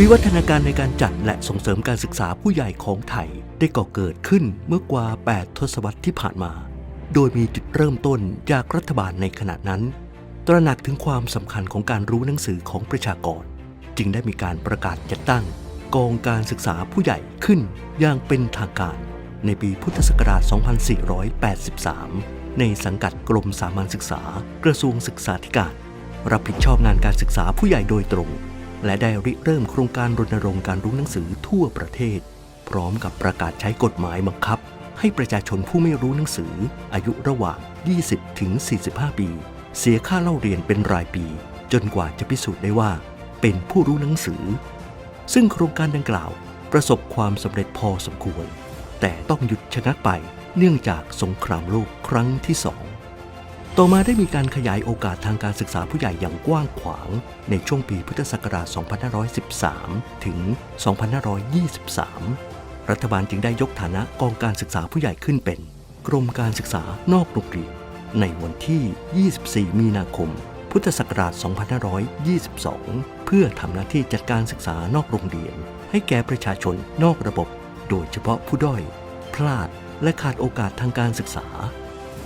วิวัฒนาการในการจัดและส่งเสริมการศึกษาผู้ใหญ่ของไทยได้ก่อเกิดขึ้นเมื่อกว่า 8 ทศวรรษที่ผ่านมา โดยมีจุดเริ่มต้นจากรัฐบาลในขณะนั้น ตระหนักถึงความสำคัญของการรู้หนังสือของประชากร จึงได้มีการประกาศจัดตั้ง กองการศึกษาผู้ใหญ่ขึ้นอย่างเป็นทางการ ในปีพุทธศักราช 2483 ในสังกัดกรมสามัญศึกษา กระทรวงศึกษาธิการ รับผิดชอบงานการศึกษาผู้ใหญ่โดยตรง และได้ริเริ่มโครงการรณรงค์การรู้หนังสือทั่วประเทศ พร้อมกับประกาศใช้กฎหมายบังคับ ให้ประชาชนผู้ไม่รู้หนังสือ อายุระหว่าง 20 ถึง 45 ปี เสียค่าเล่าเรียนเป็นรายปี จนกว่าจะพิสูจน์ได้ว่า เป็นผู้รู้หนังสือ ซึ่งโครงการดังกล่าว ประสบความสำเร็จพอสมควร แต่ต้องหยุดชะงักไปเนื่องจากสงครามโลกครั้งที่สอง ต่อมาได้มีการขยายโอกาสทางการศึกษาผู้ใหญ่อย่างกว้างขวางในช่วงปีพุทธศักราช 2513 ถึง 2523 รัฐบาลจึงได้ยกฐานะกองการศึกษาผู้ใหญ่ขึ้นเป็น กรมการศึกษานอกโรงเรียนในวันที่ 24 มีนาคม พุทธศักราช 2522 เพื่อทำหน้าที่จัดการศึกษานอกโรงเรียน ให้แก่ประชาชนนอกระบบ โดยเฉพาะผู้ด้อย พลาดและขาดโอกาสทางการศึกษา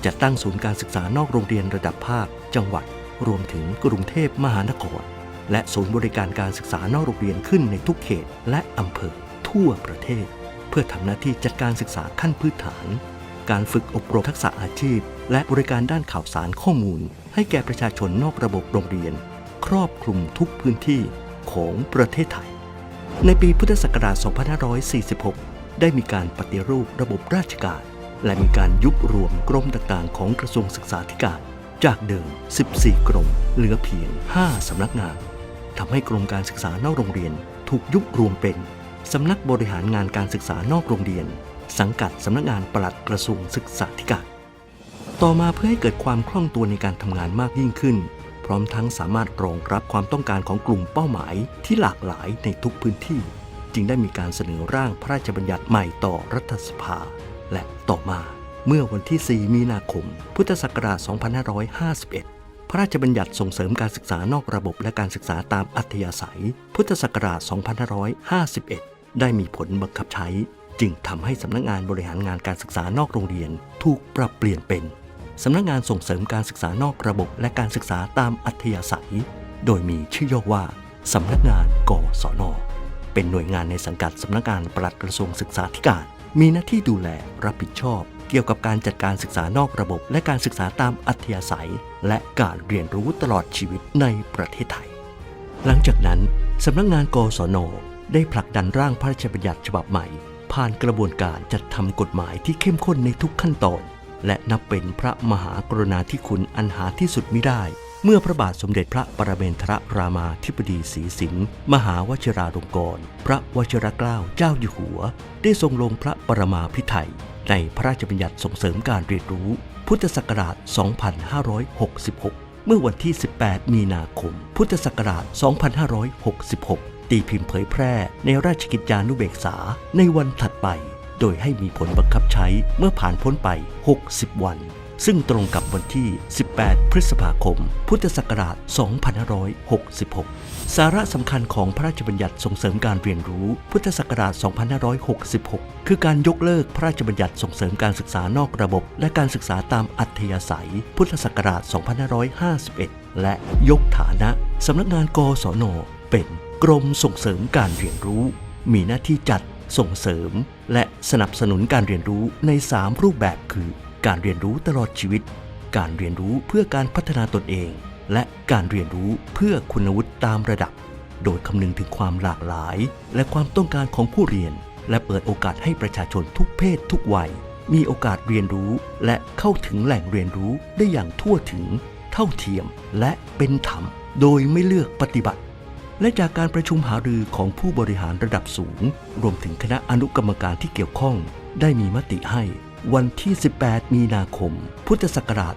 จัดตั้งศูนย์การศึกษานอกโรงเรียนระดับภาค จังหวัด รวมถึงกรุงเทพมหานคร และศูนย์บริการการศึกษานอกโรงเรียนขึ้นในทุกเขตและอำเภอทั่วประเทศ เพื่อทำหน้าที่จัดการศึกษาขั้นพื้นฐาน การฝึกอบรมทักษะอาชีพ และบริการด้านข่าวสารข้อมูล ให้แก่ประชาชนนอกระบบโรงเรียน ครอบคลุมทุกพื้นที่ของประเทศไทย ในปีพุทธศักราช 2546 ได้มีการปฏิรูประบบราชการ และมีการยุบรวมกรมต่างๆ ของกระทรวงศึกษาธิการ จากเดิม 14 กรม เหลือเพียง 5 สำนักงานทำให้กรมการศึกษานอกโรงเรียนถูกยุบรวมเป็น สำนักบริหารงานการศึกษานอกโรงเรียน สังกัดสำนักงานปลัดกระทรวงศึกษาธิการ ต่อมาเพื่อให้เกิดความคล่องตัวในการทำงานมากยิ่งขึ้น พร้อมทั้งสามารถรองรับความต้องการของกลุ่มเป้าหมายที่หลากหลายในทุกพื้นที่ จึงได้มีการเสนอร่างพระราชบัญญัติใหม่ต่อรัฐสภา และต่อมาเมื่อวันที่ 4 มีนาคม พุทธศักราช 2551 พระราชบัญญัติส่งเสริมการศึกษานอกระบบและการศึกษาตามอัธยาศัย พุทธศักราช 2551 ได้มีผลบังคับใช้ จึงทำให้สำนักงานบริหารงานการศึกษานอกโรงเรียน ถูกปรับเปลี่ยนเป็นสำนักงานส่งเสริมการศึกษานอกระบบและการศึกษาตามอัธยาศัย โดยมีชื่อย่อว่าสำนักงานกศน เป็นหน่วยงานในสังกัดสำนักงานปลัดกระทรวงศึกษาธิการ มีหน้าที่ดูแลรับผิดชอบ เกี่ยวกับการจัดการศึกษานอกระบบ และการศึกษาตามอัธยาศัย และการเรียนรู้ตลอดชีวิตในประเทศไทย หลังจากนั้นสำนักงานกศนได้ผลักดันร่างพระราชบัญญัติฉบับใหม่ ผ่านกระบวนการจัดทำกฎหมายที่เข้มข้นในทุกขั้นตอน และนับเป็นพระมหากรุณาธิคุณอันหาที่สุดมิได้ เมื่อพระบาทสมเด็จพระปรเมนทรรามาธิบดีศรีสิงห์มหาวชิราลงกรณพระวชิรเกล้าเจ้าอยู่หัว ได้ทรงลงพระปรมาภิไธยในพระราชบัญญัติส่งเสริมการเรียนรู้ พุทธศักราช 2566 เมื่อวันที่ 18 มีนาคม พุทธศักราช 2566 ตีพิมพ์เผยแพร่ในราชกิจจานุเบกษาในวันถัดไป โดยให้มีผลบังคับใช้เมื่อผ่านพ้นไป 60 วัน ซึ่งตรงกับวันที่ 18 พฤษภาคม พุทธศักราช 2566 สาระสำคัญของพระราชบัญญัติส่งเสริมการเรียนรู้ พุทธศักราช 2566 คือการยกเลิกพระราชบัญญัติส่งเสริมการศึกษานอกระบบ และการศึกษาตามอัธยาศัย พุทธศักราช 2551 และยกฐานะสำนักงานกศน เป็นกรมส่งเสริมการเรียนรู้ มีหน้าที่จัดส่งเสริม และสนับสนุนการเรียนรู้ใน 3 รูปแบบคือ การเรียนรู้ตลอดชีวิต การเรียนรู้เพื่อการพัฒนาตนเอง และการเรียนรู้เพื่อคุณวุฒิตามระดับ โดยคำนึงถึงความหลากหลาย และความต้องการของผู้เรียน และเปิดโอกาสให้ประชาชนทุกเพศทุกวัย มีโอกาสเรียนรู้และเข้าถึงแหล่งเรียนรู้ได้อย่างทั่วถึง เท่าเทียมและเป็นธรรม โดยไม่เลือกปฏิบัติและจากการประชุมหารือของผู้บริหารระดับสูง รวมถึงคณะอนุกรรมการที่เกี่ยวข้อง ได้มีมติให้ วันที่ 18 มีนาคม พุทธศักราช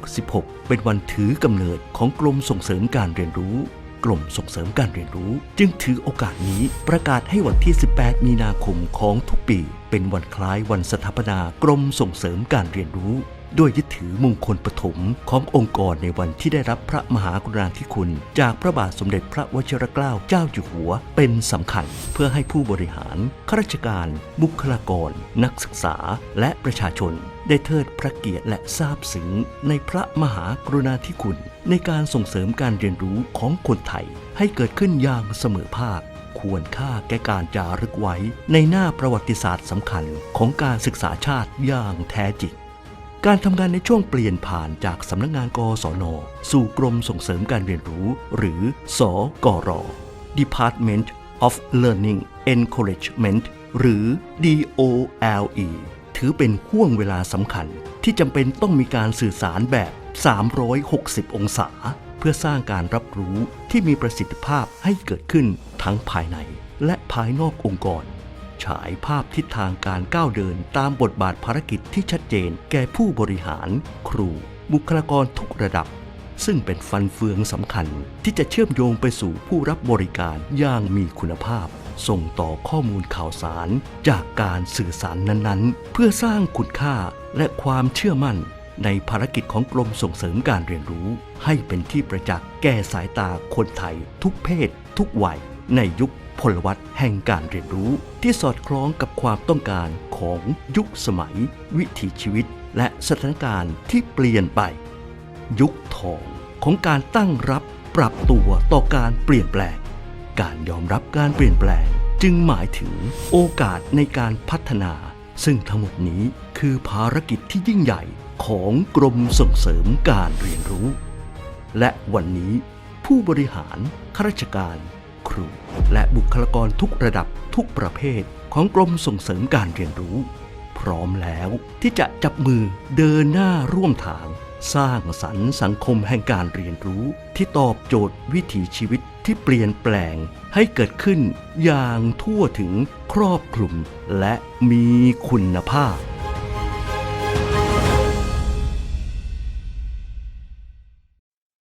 2566 เป็นวันถือกำเนิดของกรมส่งเสริมการเรียนรู้ กรมส่งเสริมการเรียนรู้ จึงถือโอกาสนี้ประกาศให้วันที่ 18 มีนาคมของทุกปี เป็นวันคล้ายวันสถาปนากรมส่งเสริมการเรียนรู้ ด้วยยึดถือมงคลปฐมขององค์กรในวันที่ได้รับพระมหากรุณาธิคุณ จากพระบาทสมเด็จพระวชิรเกล้าเจ้าอยู่หัว เป็นสำคัญเพื่อให้ผู้บริหารข้าราชการ บุคลากร นักศึกษา และประชาชน ได้เทิดพระเกียรติและซาบซึ้งในพระมหากรุณาธิคุณ ในการส่งเสริมการเรียนรู้ของคนไทย ให้เกิดขึ้นอย่างเสมอภาคควรค่าแก่การจารึกไว้ในหน้าประวัติศาสตร์สำคัญของการศึกษาชาติอย่างแท้จริง การทำงานในช่วงเปลี่ยนผ่านจากสำนักงานกศน สู่กรมส่งเสริมการเรียนรู้ หรือ สกร Department of Learning Encouragement หรือ DOLE ถือเป็นห่วงเวลาสำคัญที่จำเป็นต้องมีการสื่อสารแบบ 360 องศา เพื่อสร้างการรับรู้ที่มีประสิทธิภาพให้เกิดขึ้นทั้งภายในและภายนอกองค์กร ฉายภาพทิศทางการก้าวเดินตามบทบาทภารกิจที่ชัดเจนแก่ผู้บริหาร ครู บุคลากรทุกระดับ ซึ่งเป็นฟันเฟืองสำคัญที่จะเชื่อมโยงไปสู่ผู้รับบริการอย่างมีคุณภาพ ส่งต่อข้อมูลข่าวสาร จากการสื่อสารนั้นๆ เพื่อสร้างคุณค่าและความเชื่อมั่นในภารกิจของกรมส่งเสริมการเรียนรู้ ให้เป็นที่ประจักษ์แก่สายตาคนไทย ทุกเพศ ทุกวัย ในยุค พลวัตแห่งการเรียนรู้ที่สอดคล้องกับความต้องการของยุคสมัย วิถีชีวิต และสถานการณ์ที่เปลี่ยนไป ยุคทองของการตั้งรับปรับตัวต่อการเปลี่ยนแปลง การยอมรับการเปลี่ยนแปลง จึงหมายถึงโอกาสในการพัฒนา ซึ่งทั้งหมดนี้คือภารกิจที่ยิ่งใหญ่ของกรมส่งเสริมการเรียนรู้ และวันนี้ผู้บริหารข้าราชการ รู และบุคลากรทุกระดับทุกประเภทของกรมส่งเสริมการเรียนรู้ พร้อมแล้วที่จะจับมือเดินหน้าร่วมทาง สร้างสรรค์สังคมแห่งการเรียนรู้ ที่ตอบโจทย์วิถีชีวิตที่เปลี่ยนแปลงให้เกิดขึ้นอย่างทั่วถึงครอบคลุมและมีคุณภาพ